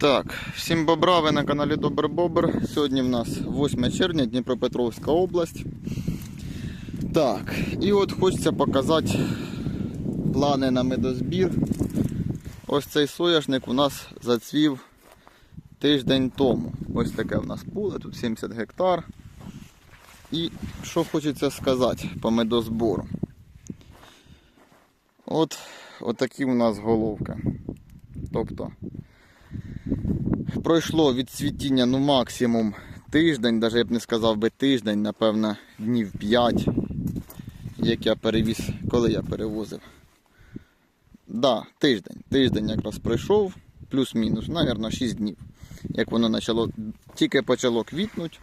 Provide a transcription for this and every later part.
Так, всім бобра, ви на каналі Добр Бобр. Сьогодні в нас 8 червня, Дніпропетровська область. Так, і от хочеться показати плани на медозбір. Ось цей соняшник у нас зацвів тиждень тому. Ось таке в нас поле, тут 70 гектар. І що хочеться сказати по медозбору. От, от такі у нас головки. Тобто пройшло від цвітіння ну максимум тиждень, навіть я б не сказав би тиждень, напевно, днів 5, як я перевіз, коли я перевозив. Да, тиждень. Тиждень якраз пройшов, плюс-мінус, мабуть, 6 днів. Як воно почало, тільки почало квітнути,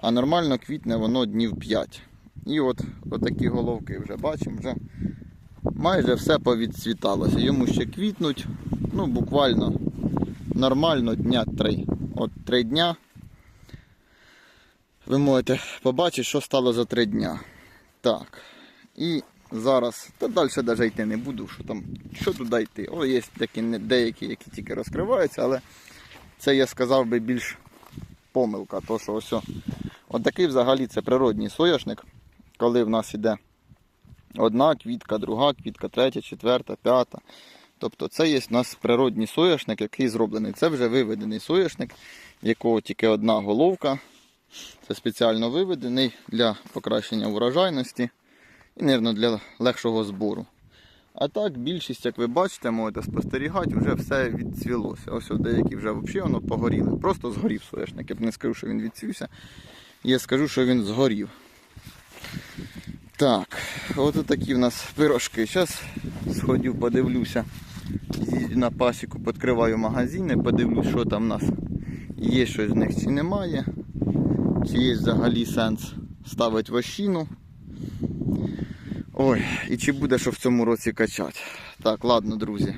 а нормально квітне воно днів 5. І от такі головки вже бачимо, вже майже все повідцвіталося. Йому ще квітнуть, ну буквально нормально дня 3. От 3 дня. Ви можете побачити, що стало за 3 дня. Так. І зараз, та далі навіть йти не буду, що там, що туди йти. О, є такі деякі, які тільки розкриваються, але це я сказав би більш помилка. То, що ось, о- от такий взагалі це природній соняшник, коли в нас іде одна квітка, друга квітка, третя, четверта, п'ята. Тобто це є у нас природній соняшник, який зроблений. Це вже виведений соняшник, якого тільки одна головка. Це спеціально виведений для покращення урожайності і, мабуть, для легшого збору. А так, більшість, як ви бачите, можете спостерігати, вже все відцвілося. Ось деякі вже взагалі воно погоріли. Просто згорів соняшник. Я б не скажу, що він відцвівся. Я скажу, що він згорів. Так, от такі в нас пирожки. Зараз сходів, подивлюся. Їздю на пасіку, підкриваю магазини, подивлюсь, що там в нас є щось з них чи немає. Чи є взагалі сенс ставити вощину. Ой, і чи буде що в цьому році качати. Так, ладно, друзі.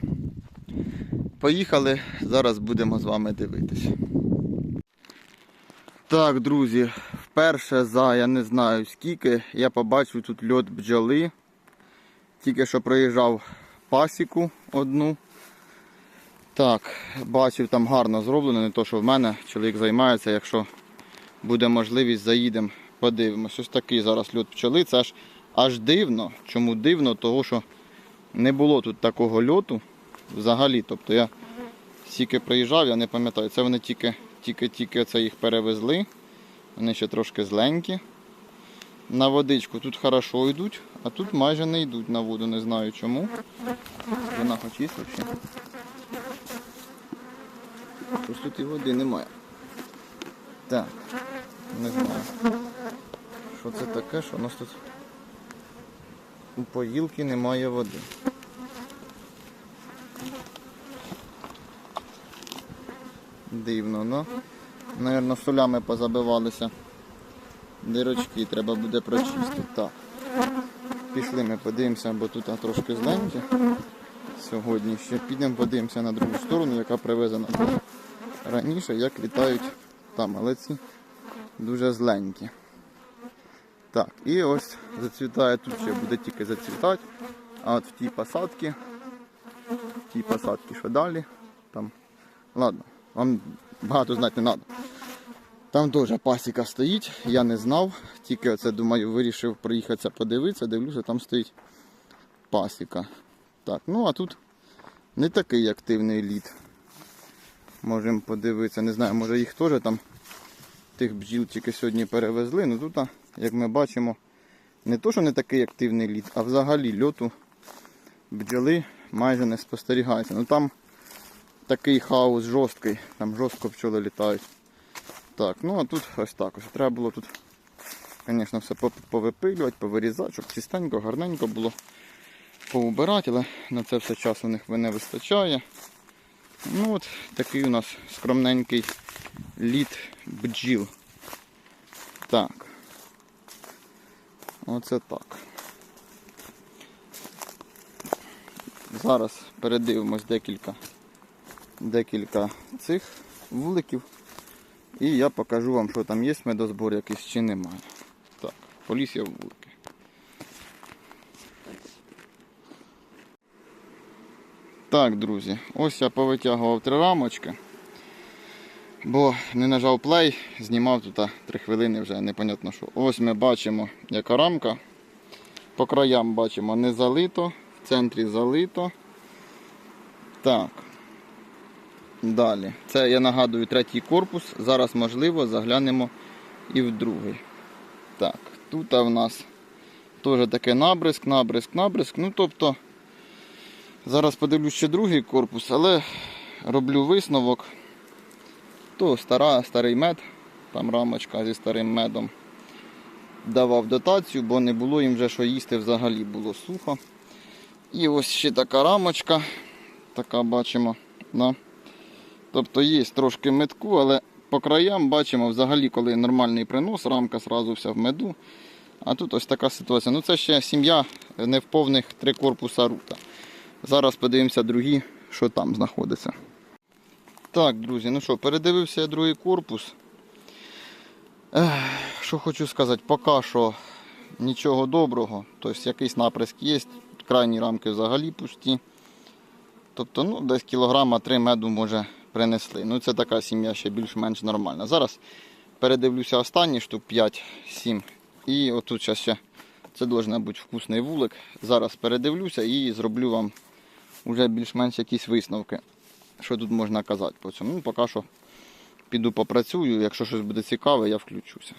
Поїхали, зараз будемо з вами дивитися. Так, друзі, вперше за я не знаю скільки я побачив тут льот бджоли. Тільки що проїжджав пасіку одну. Так, бачив там гарно зроблено, не то що в мене чоловік займається, якщо буде можливість, заїдемо, подивимось. Ось такий зараз льот пчоли. Це аж, аж дивно. Чому дивно? Того що не було тут такого льоту взагалі. Тобто я стільки приїжджав, я не пам'ятаю. Це вони тільки, тільки, тільки це їх перевезли. Вони ще трошки зленькі. На водичку тут хорошо йдуть, а тут майже не йдуть на воду, не знаю чому. Вона хоч є взагалі. Щось тут і води немає. Так, не знаю. Що це таке, що у нас тут у поїлки немає води. Дивно, ну. Наверно, солями позабивалися. Дирочки треба буде прочистити. Так. Пішли ми подивимося, бо тут трошки зленькі. Сьогодні ще підемо подивимося на другу сторону, яка привезена раніше, як літають там, але ці дуже зленькі. Так, і ось зацвітає тут ще буде тільки зацвітати. А от в тій посадці, в тій посадці, що далі, там. Ладно, вам багато знати не треба. Там теж пасіка стоїть, я не знав, тільки оце думаю, вирішив приїхатися подивитися, дивлюся, там стоїть пасіка. Так, ну а тут не такий активний лід. Можемо подивитися, не знаю, може їх теж там тих бджіл тільки сьогодні перевезли. Ну тут, як ми бачимо, не то, що не такий активний лід, а взагалі льоту бджоли майже не спостерігається. Ну там такий хаос жорсткий, там жорстко пчоли літають. Так, ну а тут ось так. Ось треба було тут, звісно, все повипилювати, повирізати, щоб чистенько, гарненько було поубирати, але на це все часу у них не вистачає. Ну от такий у нас скромненький лід бджіл. Так. Оце так. Зараз передивимось декілька, декілька цих вуликів. І я покажу вам, що там є медозбор якийсь чи немає. Так, поліз я в вулики. Так, друзі, ось я повитягував три рамочки. Бо не нажав плей, знімав тут 3 хвилини вже непонятно що. Ось ми бачимо, яка рамка. По краям бачимо не залито, в центрі залито. Так. Далі. Це я нагадую третій корпус. Зараз можливо заглянемо і в другий. Так, тут в нас теж таке набризк, набризк, набризк. Ну тобто, зараз подивлюсь ще другий корпус, але роблю висновок. То стара, старий мед, там рамочка зі старим медом. Давав дотацію, бо не було їм вже що їсти взагалі було сухо. І ось ще така рамочка. Така бачимо. Да. Тобто є трошки метку, але по краям бачимо взагалі, коли нормальний принос, рамка сразу вся в меду. А тут ось така ситуація. Ну це ще сім'я не в повних три корпуса рута. Зараз подивимося другі, що там знаходиться. Так, друзі, ну що, передивився я другий корпус. Що хочу сказати, поки що нічого доброго. Тобто якийсь наприск є, крайні рамки взагалі пусті. Тобто, ну, десь кілограма 3 меду може принесли. Ну, це така сім'я ще більш-менш нормальна. Зараз передивлюся останні штук 5-7. І отут зараз ще це должна бути вкусний вулик. Зараз передивлюся і зроблю вам вже більш-менш якісь висновки. Що тут можна казати по цьому? Ну, поки що піду попрацюю. Якщо щось буде цікаве, я включуся.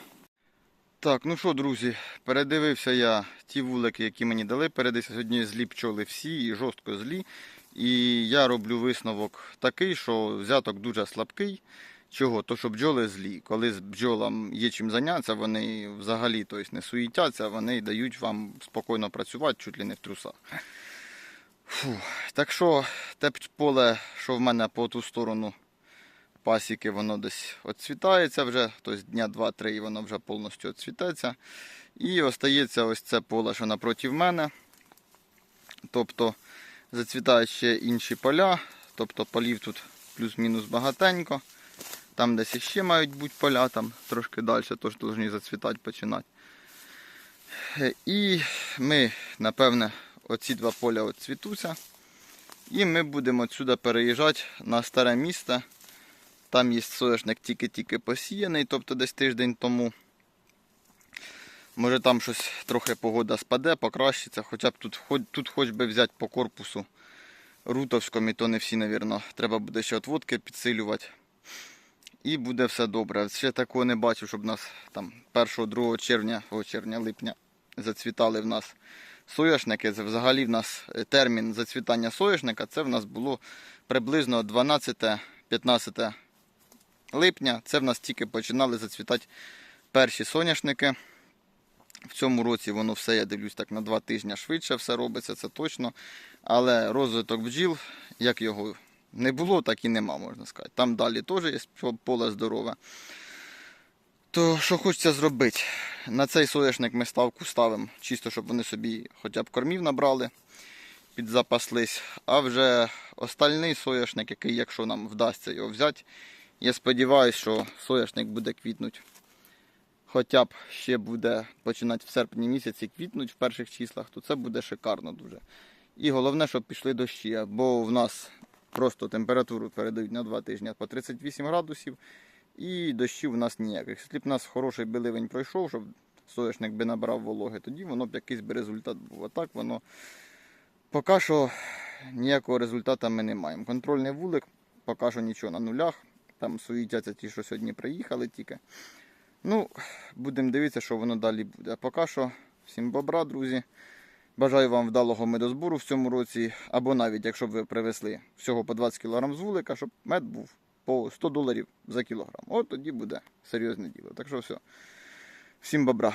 Так, ну що, друзі, передивився я ті вулики, які мені дали. Передивився сьогодні злі пчоли всі і жорстко злі. І я роблю висновок такий, що взяток дуже слабкий. Чого? То що бджоли злі. Коли з бджолам є чим зайнятися, вони взагалі тобто, не суїтяться, вони дають вам спокійно працювати, чуть ли не в трусах. Фу. Так що те поле, що в мене по ту сторону пасіки, воно десь відцвітається вже, тобто дня 2-3 і воно вже повністю відцвітається. І остається ось це поле, що напроти мене. Тобто зацвітають ще інші поля, тобто полів тут плюс-мінус багатенько. Там десь іще мають бути поля, там трошки далі теж повинні зацвітати починати. І ми, напевне, оці два поля от. І ми будемо відсюди переїжджати на старе місце. Там є соняшник тільки-тільки посіяний, тобто десь тиждень тому. Може там щось трохи погода спаде, покращиться, хоча б тут, хоч- тут хоч би взяти по корпусу рутовському, і то не всі, мабуть. Треба буде ще отводки підсилювати. І буде все добре. Ще такого не бачив, щоб нас там 1-2 червня, о, червня, липня зацвітали в нас соняшники. Взагалі в нас е, термін зацвітання соняшника, це в нас було приблизно 12-15 липня. Це в нас тільки починали зацвітати перші соняшники. В цьому році воно все, я дивлюсь, так на два тижні швидше все робиться, це точно. Але розвиток бджіл, як його не було, так і нема, можна сказати. Там далі теж є поле здорове. То що хочеться зробити? На цей соняшник ми ставку ставимо, чисто, щоб вони собі хоча б кормів набрали, підзапаслись. А вже остальний соняшник, який, якщо нам вдасться його взяти, я сподіваюся, що соняшник буде квітнути. Хоча б ще буде починати в серпні місяці квітнуть в перших числах, то це буде шикарно дуже. І головне, щоб пішли дощі, бо в нас просто температуру передають на 2 тижні по 38 градусів. І дощів у нас ніяких. Якщо б у нас хороший биливень пройшов, щоб соняшник би набрав вологи, тоді воно б якийсь би результат був. А так воно поки що ніякого результату ми не маємо. Контрольний вулик, поки що нічого на нулях. Там суїтяться ті, що сьогодні приїхали тільки. Ну, будемо дивитися, що воно далі буде. Поки що, всім бобра, друзі. Бажаю вам вдалого медозбору в цьому році. Або навіть, якщо б ви привезли всього по 20 кг з вулика, щоб мед був по 100 доларів за кілограм. От тоді буде серйозне діло. Так що все. Всім бобра.